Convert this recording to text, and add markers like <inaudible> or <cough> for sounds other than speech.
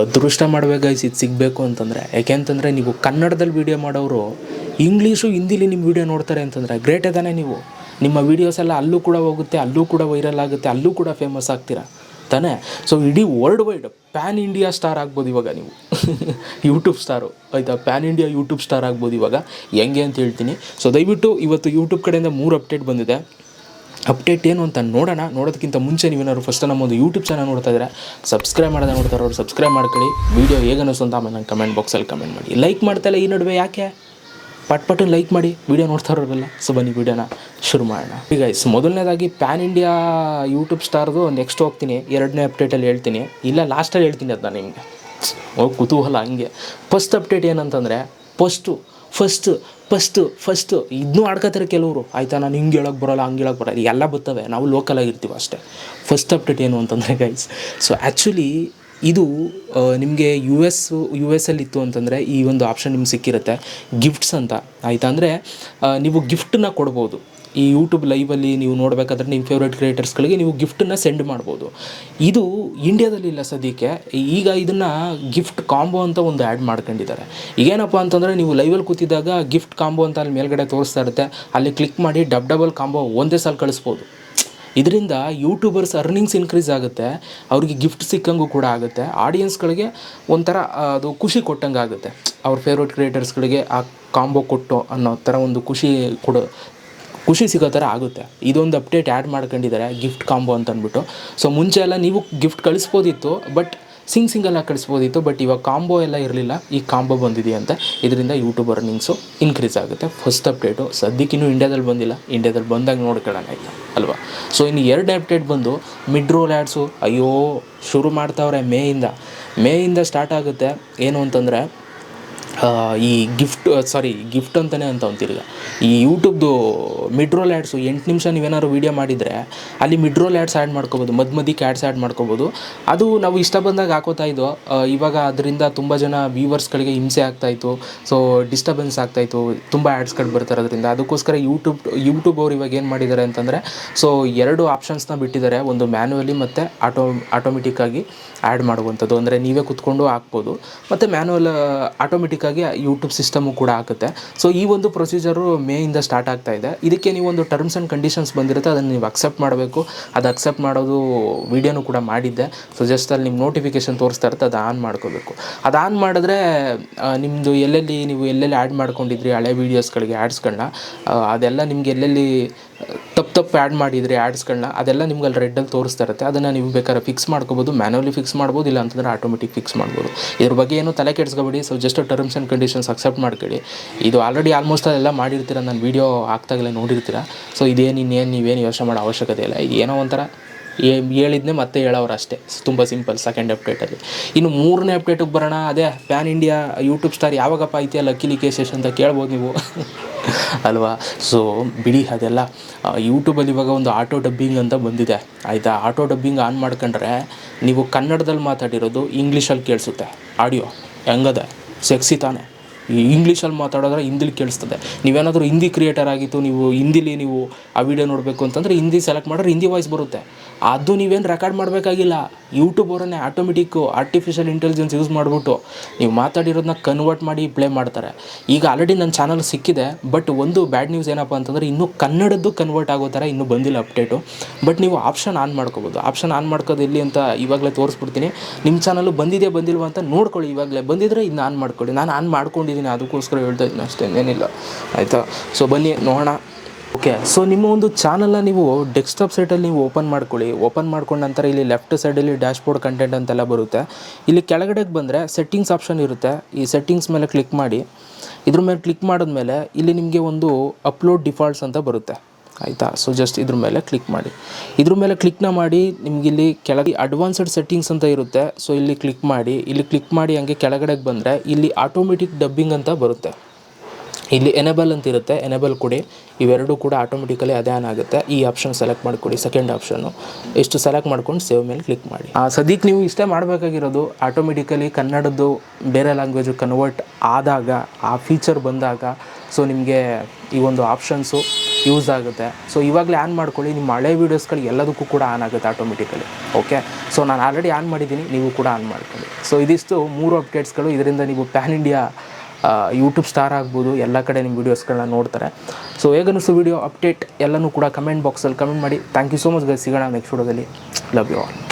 ಅದೃಷ್ಟ ಮಾಡ್ಬೇಕು ಇದು ಸಿಗಬೇಕು ಅಂತಂದರೆ, ಯಾಕೆಂತಂದರೆ ನೀವು ಕನ್ನಡದಲ್ಲಿ ವೀಡಿಯೋ ಮಾಡೋರು ಇಂಗ್ಲೀಷು ಹಿಂದಿಲಿ ನಿಮ್ಮ ವೀಡಿಯೋ ನೋಡ್ತಾರೆ ಅಂತಂದರೆ ಗ್ರೇಟ್ ತಾನೇ ನೀವು. ನಿಮ್ಮ ವೀಡಿಯೋಸ್ ಎಲ್ಲ ಅಲ್ಲೂ ಕೂಡ ಹೋಗುತ್ತೆ, ಅಲ್ಲೂ ಕೂಡ ವೈರಲ್ ಆಗುತ್ತೆ, ಅಲ್ಲೂ ಕೂಡ ಫೇಮಸ್ ಆಗ್ತೀರಾ? ತಾನೇ? ಸೊ ಇಡೀ world wide pan India star ಆಗ್ಬೋದು ಇವಾಗ ನೀವು. ಯೂಟ್ಯೂಬ್ ಸ್ಟಾರು ಆಯಿತಾ? ಪ್ಯಾನ್ ಇಂಡಿಯಾ ಯೂಟ್ಯೂಬ್ ಸ್ಟಾರ್ ಆಗ್ಬೋದು ಇವಾಗ. ಹೆಂಗೆ ಅಂತ ಹೇಳ್ತೀನಿ. ಸೊ ದಯವಿಟ್ಟು ಇವತ್ತು ಯೂಟ್ಯೂಬ್ ಕಡೆಯಿಂದ ಮೂರು ಅಪ್ಡೇಟ್ ಬಂದಿದೆ. ಅಪ್ಡೇಟ್ ಏನು ಅಂತ ನೋಡೋಣ. ನೋಡೋದಕ್ಕಿಂತ ಮುಂಚೆ ನೀವೇನಾದ್ರು ಫಸ್ಟ್ ನಮ್ಮೊಂದು ಯೂಟ್ಯೂಬ್ ಚಾನಲ್ ನೋಡ್ತಾ ಇದ್ದರೆ ಸಬ್ಸ್ಕ್ರೈಬ್ ಮಾಡೋದೇ ನೋಡ್ತಾರೆ ಅವ್ರು ಸಬ್ಸ್ಕ್ರೈಬ್ ಮಾಡ್ಕೊಳ್ಳಿ. ವೀಡಿಯೋ ಹೇಗೆ ಅನ್ನಿಸ್ತು ಅಂತ ಆಮೇಲೆ ನಂಗೆ ಕಮೆಂಟ್ ಬಾಕ್ಸಲ್ಲಿ ಕಮೆಂಟ್ ಮಾಡಿ. ಲೈಕ್ ಮಾಡ್ತಾಯಿಲ್ಲ ಈ ನಡುವೆ ಯಾಕೆ? ಪಟ್ ಪಟ್ಟು ಲೈಕ್ ಮಾಡಿ. ವೀಡಿಯೋ ನೋಡ್ತಾ ಇರೋರಲ್ಲ ಸೊ ಬನ್ನಿ ವೀಡಿಯೋನ ಶುರು ಮಾಡೋಣ. ಈಗ ಇಸ್ ಮೊದಲನೇದಾಗಿ ಪ್ಯಾನ್ ಇಂಡಿಯಾ ಯೂಟ್ಯೂಬ್ ಸ್ಟಾರ್ದು ನೆಕ್ಸ್ಟ್ ಹೋಗ್ತೀನಿ. ಎರಡನೇ ಅಪ್ಡೇಟಲ್ಲಿ ಹೇಳ್ತೀನಿ. ಇಲ್ಲ ಲಾಸ್ಟಲ್ಲಿ ಹೇಳ್ತೀನಿ ಅದನ್ನ ನಿಮಗೆ. ಓ, ಕುತೂಹಲ ಹಂಗೆ. ಫಸ್ಟ್ ಅಪ್ಡೇಟ್ ಏನಂತಂದರೆ ಫಸ್ಟು ಫಸ್ಟ್ ಫಸ್ಟು ಫಸ್ಟು ಇದನ್ನೂ ಆಡ್ಕೋತಾರೆ ಕೆಲವರು. ಆಯಿತಾ, ನಾನು ಹಿಂಗೆ ಹೇಳೋಕೆ ಬರೋಲ್ಲ, ಹಂಗೆ ಹೇಳೋಕೆ ಬರೋಲ್ಲ, ಎಲ್ಲ ಬರ್ತವೆ ನಾವು ಲೋಕಲ್ ಆಗಿರ್ತೀವಿ ಅಷ್ಟೇ. ಫಸ್ಟ್ ಅಪ್ಡೇಟ್ ಏನು ಅಂತಂದರೆ ಗೈಸ್ ಸೊ ಆ್ಯಕ್ಚುಲಿ ಇದು ನಿಮಗೆ ಯು ಎಸ್ ಯು ಎಸ್ ಅಲ್ಲಿ ಇತ್ತು ಅಂತಂದರೆ ಈ ಒಂದು ಆಪ್ಷನ್ ನಿಮ್ಗೆ ಸಿಕ್ಕಿರುತ್ತೆ ಗಿಫ್ಟ್ಸ್ ಅಂತ. ಆಯಿತಾ, ಅಂದರೆ ನೀವು ಗಿಫ್ಟನ್ನ ಕೊಡ್ಬೋದು. ಈ ಯೂಟ್ಯೂಬ್ ಲೈವಲ್ಲಿ ನೀವು ನೋಡಬೇಕಾದ್ರೆ ನಿಮ್ಮ ಫೇವ್ರೇಟ್ ಕ್ರಿಯೇಟರ್ಸ್ಗಳಿಗೆ ನೀವು ಗಿಫ್ಟನ್ನ ಸೆಂಡ್ ಮಾಡ್ಬೋದು. ಇದು ಇಂಡಿಯಾದಲ್ಲಿ ಇಲ್ಲ ಸದ್ಯಕ್ಕೆ. ಈಗ ಇದನ್ನು ಗಿಫ್ಟ್ ಕಾಂಬೋ ಅಂತ ಒಂದು ಆ್ಯಡ್ ಮಾಡ್ಕೊಂಡಿದ್ದಾರೆ. ಈಗೇನಪ್ಪ ಅಂತಂದರೆ ನೀವು ಲೈವಲ್ಲಿ ಕೂತಿದ್ದಾಗ ಗಿಫ್ಟ್ ಕಾಂಬೋ ಅಂತ ಅಲ್ಲಿ ಮೇಲ್ಗಡೆ ತೋರಿಸ್ತಾ ಇರುತ್ತೆ. ಅಲ್ಲಿ ಕ್ಲಿಕ್ ಮಾಡಿ ಡಬ್ ಡಬಲ್ ಕಾಂಬೋ ಒಂದೇ ಸಲ ಕಳಿಸ್ಬೋದು. ಇದರಿಂದ ಯೂಟ್ಯೂಬರ್ಸ್ ಅರ್ನಿಂಗ್ಸ್ ಇನ್ಕ್ರೀಸ್ ಆಗುತ್ತೆ. ಅವ್ರಿಗೆ ಗಿಫ್ಟ್ ಸಿಕ್ಕಂಗೂ ಕೂಡ ಆಗುತ್ತೆ. ಆಡಿಯನ್ಸ್ಗಳಿಗೆ ಒಂಥರ ಅದು ಖುಷಿ ಕೊಟ್ಟಂಗೆ ಆಗುತ್ತೆ ಅವ್ರ ಫೇವ್ರೇಟ್ ಕ್ರಿಯೇಟರ್ಸ್ಗಳಿಗೆ ಆ ಕಾಂಬೋ ಕೊಟ್ಟು ಅನ್ನೋ ಥರ ಒಂದು ಖುಷಿ ಕೊಡೋ ಖುಷಿ ಸಿಗೋ ಥರ ಆಗುತ್ತೆ. ಇದೊಂದು ಅಪ್ಡೇಟ್ ಆ್ಯಡ್ ಮಾಡ್ಕೊಂಡಿದ್ದಾರೆ ಗಿಫ್ಟ್ ಕಾಂಬೋ ಅಂತ ಅಂದ್ಬಿಟ್ಟು ಸೊ ಮುಂಚೆ ಎಲ್ಲ ನೀವು ಗಿಫ್ಟ್ ಕಳಿಸ್ಬೋದಿತ್ತು ಬಟ್ ಸಿಂಗ್ ಸಿಂಗಲ್ಲ ಕಳಿಸ್ಬೋದಿತ್ತು ಬಟ್ ಇವಾಗ ಕಾಂಬೋ ಎಲ್ಲ ಇರಲಿಲ್ಲ. ಈ ಕಾಂಬೋ ಬಂದಿದೆಯಂತೆ. ಇದರಿಂದ ಯೂಟ್ಯೂಬ್ ಅರ್ನಿಂಗ್ಸು ಇನ್ಕ್ರೀಸ್ ಆಗುತ್ತೆ. ಫಸ್ಟ್ ಅಪ್ಡೇಟು ಸದ್ಯಕ್ಕಿನ್ನೂ ಇಂಡ್ಯಾದಲ್ಲಿ ಬಂದಿಲ್ಲ. ಇಂಡಿಯಾದಲ್ಲಿ ಬಂದಾಗ ನೋಡ್ಕೊಳ್ಳೋಣ ಆಯಿತಾ? ಅಲ್ವಾ? ಸೊ ಇನ್ನು ಎರಡನೇ ಅಪ್ಡೇಟ್ ಬಂದು ಮಿಡ್ ರೋಲ್ ಆ್ಯಡ್ಸು ಅಯ್ಯೋ, ಶುರು ಮಾಡ್ತಾವ್ರೆ ಮೇಯಿಂದ. ಮೇಯಿಂದ ಸ್ಟಾರ್ಟ್ ಆಗುತ್ತೆ. ಏನು ಅಂತಂದರೆ ಈ ಗಿಫ್ಟ್ ಸಾರಿ ಗಿಫ್ಟ್ ಅಂತಲೇ ಅಂತ ಅಂತೀರಿ ಈ ಯೂಟ್ಯೂಬ್ದು ಮಿಡ್ರೋಲ್ ಆ್ಯಡ್ಸು ಎಂಟು ನಿಮಿಷ ನೀವೇನಾದ್ರು ವೀಡಿಯೋ ಮಾಡಿದರೆ ಅಲ್ಲಿ ಮಿಡ್ರೋಲ್ ಆ್ಯಡ್ಸ್ ಆ್ಯಡ್ ಮಾಡ್ಕೋಬೋದು ಮಧ್ಯ ಮಧ್ಯಕ್ಕೆ ಆ್ಯಡ್ಸ್ ಆ್ಯಡ್ ಮಾಡ್ಕೋಬೋದು. ಅದು ನಾವು ಇಷ್ಟ ಬಂದಾಗ ಹಾಕೋತಾ ಇದ್ದೋ ಇವಾಗ ಅದರಿಂದ ತುಂಬ ಜನ ವ್ಯೂವರ್ಸ್ಗಳಿಗೆ ಹಿಂಸೆ ಆಗ್ತಾಯಿತ್ತು ಸೊ ಡಿಸ್ಟರ್ಬೆನ್ಸ್ ಆಗ್ತಾಯಿತ್ತು ತುಂಬ ಆ್ಯಡ್ಸ್ಗಳು ಬರ್ತಾರೆ ಅದರಿಂದ ಅದಕ್ಕೋಸ್ಕರ ಯೂಟ್ಯೂಬ್ ಯೂಟ್ಯೂಬ್ ಅವ್ರು ಇವಾಗ ಏನು ಮಾಡಿದ್ದಾರೆ ಅಂತಂದರೆ ಸೊ ಎರಡು ಆಪ್ಷನ್ಸ್ನ ಬಿಟ್ಟಿದ್ದಾರೆ ಒಂದು ಮ್ಯಾನ್ಯುವಲಿ ಮತ್ತು ಆಟೋ ಆಟೋಮೆಟಿಕ್ಕಾಗಿ ಆ್ಯಡ್ ಮಾಡುವಂಥದ್ದು. ಅಂದರೆ ನೀವೇ ಕುತ್ಕೊಂಡು ಹಾಕ್ಬೋದು. ಮತ್ತು ಮ್ಯಾನುವಲ್ ಆಟೋಮೆಟಿಕ್ಕಾಗಿ ಯೂಟ್ಯೂಬ್ ಸಿಸ್ಟಮು ಕೂಡ ಆಗುತ್ತೆ ಸೊ ಈ ಒಂದು ಪ್ರೊಸೀಜರು ಮೇಯಿಂದ ಸ್ಟಾರ್ಟ್ ಆಗ್ತಾ ಇದೆ. ಇದಕ್ಕೆ ನೀವು ಒಂದು ಟರ್ಮ್ಸ್ ಆ್ಯಂಡ್ ಕಂಡೀಷನ್ಸ್ ಬಂದಿರುತ್ತೆ, ಅದನ್ನು ನೀವು ಅಕ್ಸೆಪ್ಟ್ ಮಾಡಬೇಕು. ಅದು ಅಕ್ಸೆಪ್ಟ್ ಮಾಡೋದು ವೀಡಿಯೋನು ಕೂಡ ಮಾಡಿದ್ದೆ. ಸೊ ಜಸ್ಟ್ ಅಲ್ಲಿ ನಿಮ್ಮ ನೋಟಿಫಿಕೇಶನ್ ತೋರಿಸ್ತಾ ಇರುತ್ತೆ, ಅದು ಆನ್ ಮಾಡ್ಕೋಬೇಕು. ಅದು ಆನ್ ಮಾಡಿದ್ರೆ ನಿಮ್ಮದು ಎಲ್ಲೆಲ್ಲಿ ನೀವು ಎಲ್ಲೆಲ್ಲಿ ಆ್ಯಡ್ ಮಾಡ್ಕೊಂಡಿದ್ರಿ, ಹಳೆ ವೀಡಿಯೋಸ್ಗಳಿಗೆ ಆ್ಯಡ್ಸ್ಗಳನ್ನ ಅದೆಲ್ಲ ನಿಮ್ಗೆ ಎಲ್ಲೆಲ್ಲಿ ತಪ್ಪು ತಪ್ಪು ಆ್ಯಡ್ ಮಾಡಿದರೆ ಆ್ಯಡ್ಸ್ಗಳನ್ನ ಅದೆಲ್ಲ ನಿಮ್ಗೆ ಅಲ್ಲಿ ರೆಡ್ಡಲ್ಲಿ ತೋರಿಸ್ತಾ ಇರುತ್ತೆ. ಅದನ್ನು ನೀವು ಬೇಕಾದ್ರೆ ಫಿಕ್ಸ್ ಮಾಡ್ಕೋಬೋದು ಮ್ಯಾನುವಲಿ ಫಿಕ್ಸ್ ಮಾಡ್ಬೋದು, ಇಲ್ಲ ಅಂತಂದರೆ ಆಟೋಮೆಟಿಕ್ ಫಿಕ್ಸ್ ಮಾಡ್ಬೋದು. ಇದ್ರ ಬಗ್ಗೆ ಏನು ತಲೆ ಕೆಡಿಸ್ಕೊಬೇಡಿ. So just terms and conditions accept ಮಾಡ್ಕೊಳ್ಳಿ. ಇದು ಆಲ್ರೆಡಿ ಆಲ್ಮೋಸ್ಟ್ ಅದೆಲ್ಲ ಮಾಡಿರ್ತೀರ, ನಾನು ವೀಡಿಯೋ ಆಗ್ತಾಗಲೇ ನೋಡಿರ್ತೀರ. ಸೊ ಇದೇನು ಇನ್ನೇನು ನೀವೇನು ಯೋಚನೆ ಮಾಡೋ ಅವಶ್ಯಕತೆ ಇಲ್ಲ. ಇದು ಏನೋ ಒಂಥರ ಹೇಳಿದ್ನೆ ಮತ್ತೆ ಹೇಳೋರು ಅಷ್ಟೇ. ತುಂಬ ಸಿಂಪಲ್ ಸೆಕೆಂಡ್ ಅಪ್ಡೇಟಲ್ಲಿ ಇನ್ನು ಮೂರನೇ ಅಪ್ಡೇಟಿಗೆ ಬರೋಣ. ಅದೇ ಪ್ಯಾನ್ ಇಂಡಿಯಾ ಯೂಟ್ಯೂಬ್ ಸ್ಟಾರ್ ಯಾವಾಗಪ್ಪ ಐತೆ? ಲಕ್ಕಿಲಿ ಕೇಸಸ್ ಅಂತ ಕೇಳ್ಬೋದು ನೀವು. <laughs> ಅಲ್ವಾ? ಸೊ ಬಿಡಿ ಅದೆಲ್ಲ. ಯೂಟ್ಯೂಬಲ್ಲಿ ಇವಾಗ ಒಂದು ಆಟೋ ಡಬ್ಬಿಂಗ್ ಅಂತ ಬಂದಿದೆ. ಆಯಿತಾ? ಆಟೋ ಡಬ್ಬಿಂಗ್ ಆನ್ ಮಾಡ್ಕೊಂಡ್ರೆ ನೀವು ಕನ್ನಡದಲ್ಲಿ ಮಾತಾಡಿರೋದು ಇಂಗ್ಲೀಷಲ್ಲಿ ಕೇಳಿಸುತ್ತೆ. ಆಡಿಯೋ ಹೆಂಗದೆ? ಸೆಕ್ಸಿ ತಾನೆ. ಈ ಇಂಗ್ಲೀಷಲ್ಲಿ ಮಾತಾಡಿದ್ರೆ ಹಿಂದಿಲಿ ಕೇಳಿಸ್ತದೆ. ನೀವೇನಾದರೂ ಹಿಂದಿ ಕ್ರಿಯೇಟರ್ ಆಗಿತ್ತು ನೀವು ಹಿಂದಿಲಿ ನೀವು ಆ ವಿಡಿಯೋ ನೋಡಬೇಕು ಅಂತಂದರೆ ಹಿಂದಿ ಸೆಲೆಕ್ಟ್ ಮಾಡಿದ್ರೆ ಹಿಂದಿ ವಾಯ್ಸ್ ಬರುತ್ತೆ. ಅದು ನೀವೇನು ರೆಕಾರ್ಡ್ ಮಾಡಬೇಕಾಗಿಲ್ಲ. ಯೂಟ್ಯೂಬ್ ಅವರನ್ನೇ ಆಟೋಮೆಟಿಕ್ಕು ಆರ್ಟಿಫಿಷಿಯಲ್ ಇಂಟೆಲಿಜೆನ್ಸ್ ಯೂಸ್ ಮಾಡಿಬಿಟ್ಟು ನೀವು ಮಾತಾಡಿರೋದನ್ನ ಕನ್ವರ್ಟ್ ಮಾಡಿ ಪ್ಲೇ ಮಾಡ್ತಾರೆ. ಈಗ ಆಲ್ರೆಡಿ ನನ್ನ ಚಾನಲ್ ಸಿಕ್ಕಿದೆ ಬಟ್ ಒಂದು ಬ್ಯಾಡ್ ನ್ಯೂಸ್ ಏನಪ್ಪ ಅಂತಂದರೆ ಇನ್ನೂ ಕನ್ನಡದ್ದು ಕನ್ವರ್ಟ್ ಆಗೋ ಥರ ಇನ್ನೂ ಬಂದಿಲ್ಲ ಅಪ್ಡೇಟು ಬಟ್ ನೀವು ಆಪ್ಷನ್ ಆನ್ ಮಾಡ್ಕೋಬೋದು. ಆಪ್ಷನ್ ಆನ್ ಮಾಡ್ಕೋದು ಇಲ್ಲಿ ಅಂತ ಇವಾಗಲೇ ತೋರಿಸ್ಬಿಡ್ತೀನಿ. ನಿಮ್ಮ ಚಾನಲ್ಲು ಬಂದಿದೆ ಬಂದಿಲ್ವಾ ಅಂತ ನೋಡ್ಕೊಳ್ಳಿ ಇವಾಗಲೇ. ಬಂದಿದ್ರೆ ಇದನ್ನ ಆನ್ ಮಾಡ್ಕೊಳ್ಳಿ. ನಾನು ಆನ್ ಮಾಡ್ಕೊಂಡಿದ್ದೀನಿ ಅದಕ್ಕೋಸ್ಕರ ಹೇಳ್ತಾ ಇದ್ದೀನಿ ಅಷ್ಟೇ, ಏನಿಲ್ಲ. ಆಯಿತಾ? ಸೊ ಬನ್ನಿ, ನೋಡೋಣ. ಓಕೆ ಸೊ ನಿಮ್ಮ ಒಂದು ಚಾನಲ್ನ ನೀವು ಡೆಸ್ಕ್ಟಾಪ್ ಸೈಟಲ್ಲಿ ನೀವು ಓಪನ್ ಮಾಡ್ಕೊಳ್ಳಿ. ಓಪನ್ ಮಾಡ್ಕೊಂಡ ನಂತರ ಇಲ್ಲಿ ಲೆಫ್ಟ್ ಸೈಡಲ್ಲಿ ಡ್ಯಾಶ್ಬೋರ್ಡ್ ಕಂಟೆಂಟ್ ಅಂತೆಲ್ಲ ಬರುತ್ತೆ. ಇಲ್ಲಿ ಕೆಳಗಡೆಗೆ ಬಂದರೆ ಸೆಟ್ಟಿಂಗ್ಸ್ ಆಪ್ಷನ್ ಇರುತ್ತೆ. ಈ ಸೆಟ್ಟಿಂಗ್ಸ್ ಮೇಲೆ ಕ್ಲಿಕ್ ಮಾಡಿ. ಇದ್ರ ಮೇಲೆ ಕ್ಲಿಕ್ ಮಾಡಿದ್ಮೇಲೆ ಇಲ್ಲಿ ನಿಮಗೆ ಒಂದು ಅಪ್ಲೋಡ್ ಡಿಫಾಲ್ಟ್ಸ್ ಅಂತ ಬರುತ್ತೆ. ಆಯಿತಾ? ಸೊ ಜಸ್ಟ್ ಇದ್ರ ಮೇಲೆ ಕ್ಲಿಕ್ ಮಾಡಿ. ಇದ್ರ ಮೇಲೆ ಕ್ಲಿಕ್ನ ಮಾಡಿ ನಿಮ್ಗೆ ಇಲ್ಲಿ ಕೆಳಗೆ ಅಡ್ವಾನ್ಸ್ಡ್ ಸೆಟ್ಟಿಂಗ್ಸ್ ಅಂತ ಇರುತ್ತೆ. ಸೊ ಇಲ್ಲಿ ಕ್ಲಿಕ್ ಮಾಡಿ. ಇಲ್ಲಿ ಕ್ಲಿಕ್ ಮಾಡಿ ಹಂಗೆ ಕೆಳಗಡೆಗೆ ಬಂದರೆ ಇಲ್ಲಿ ಆಟೋಮೆಟಿಕ್ ಡಬ್ಬಿಂಗ್ ಅಂತ ಬರುತ್ತೆ. ಇಲ್ಲಿ ಎನೇಬಲ್ ಅಂತ ಇರುತ್ತೆ ಎನೇಬಲ್ ಕೊಡಿ. ಇವೆರಡೂ ಕೂಡ ಆಟೋಮೆಟಿಕಲಿ ಅದೇ ಆನ್ ಆಗುತ್ತೆ. ಈ ಆಪ್ಷನ್ ಸೆಲೆಕ್ಟ್ ಮಾಡಿಕೊಡಿ ಸೆಕೆಂಡ್ ಆಪ್ಷನ್ನು ಇಷ್ಟು ಸೆಲೆಕ್ಟ್ ಮಾಡ್ಕೊಂಡು ಸೇವ್ ಮೇಲೆ ಕ್ಲಿಕ್ ಮಾಡಿ. ಆ, ಸದ್ಯಕ್ಕೆ ನೀವು ಇಷ್ಟೇ ಮಾಡಬೇಕಾಗಿರೋದು ಆಟೋಮೆಟಿಕಲಿ ಕನ್ನಡದ್ದು ಬೇರೆ ಲ್ಯಾಂಗ್ವೇಜು ಕನ್ವರ್ಟ್ ಆದಾಗ ಆ ಫೀಚರ್ ಬಂದಾಗ ಸೊ ನಿಮಗೆ ಈ ಒಂದು ಆಪ್ಷನ್ಸು ಯೂಸ್ ಆಗುತ್ತೆ. ಸೊ ಇವಾಗಲೇ ಆನ್ ಮಾಡ್ಕೊಳ್ಳಿ ನಿಮ್ಮ ಹಳೆ ವೀಡಿಯೋಸ್ಗಳು ಎಲ್ಲದಕ್ಕೂ ಕೂಡ ಆನ್ ಆಗುತ್ತೆ ಆಟೋಮೆಟಿಕಲಿ ಓಕೆ ಸೊ ನಾನು ಆಲ್ರೆಡಿ ಆನ್ ಮಾಡಿದ್ದೀನಿ ನೀವು ಕೂಡ ಆನ್ ಮಾಡ್ಕೊಳ್ಳಿ. ಸೊ ಇದಿಷ್ಟು ಮೂರು ಅಪ್ಡೇಟ್ಸ್ಗಳು ಇದರಿಂದ ನೀವು ಪ್ಯಾನ್ ಇಂಡಿಯಾ ಯೂಟ್ಯೂಬ್ ಸ್ಟಾರ್ ಆಗ್ಬೋದು, ಎಲ್ಲ ಕಡೆ ನಿಮ್ಮ ವೀಡಿಯೋಸ್ಗಳನ್ನ ನೋಡ್ತಾರೆ. ಸೊ ಹೇಗನ್ನಿಸ್ತು ವೀಡಿಯೋ ಅಪ್ಡೇಟ್ ಎಲ್ಲನೂ ಕೂಡ ಕಮೆಂಟ್ ಬಾಕ್ಸಲ್ಲಿ ಕಮೆಂಟ್ ಮಾಡಿ. Thank you so much guys ಸಿಗೋಣ ನೆಕ್ಸ್ಟ್ ವೀಡಿಯೋದಲ್ಲಿ ಲವ್ ಯು ಆಲ್